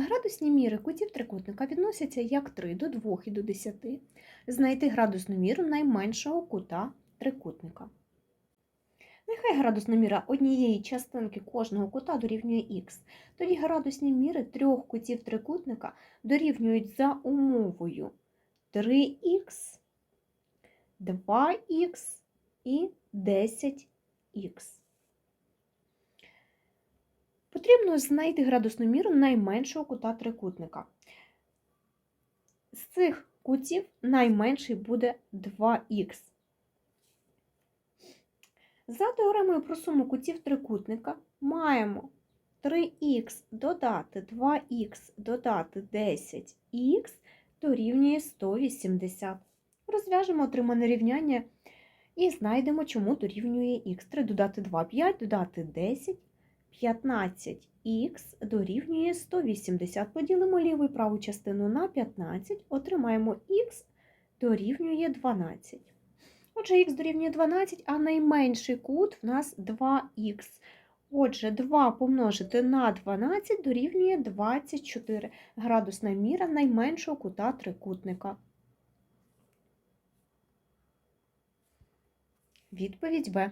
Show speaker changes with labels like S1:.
S1: Градусні міри кутів трикутника відносяться як 3 до 2 і до 10. Знайти градусну міру найменшого кута трикутника. Нехай градусна міра однієї частинки кожного кута дорівнює х. Тоді градусні міри трьох кутів трикутника дорівнюють за умовою 3х, 2х і 10х. Потрібно знайти градусну міру найменшого кута трикутника. З цих кутів найменший буде 2х. За теоремою про суму кутів трикутника маємо 3х додати 2х додати 10х дорівнює 180. Розв'яжемо отримане рівняння і знайдемо, чому дорівнює х. 3 додати 2 – 5, додати 10 – 15х дорівнює 180. Поділимо ліву і праву частину на 15, отримаємо х дорівнює 12. Отже, х дорівнює 12, а найменший кут в нас 2х. Отже, 2 помножити на 12 дорівнює 24 градусна міра найменшого кута трикутника. Відповідь Б.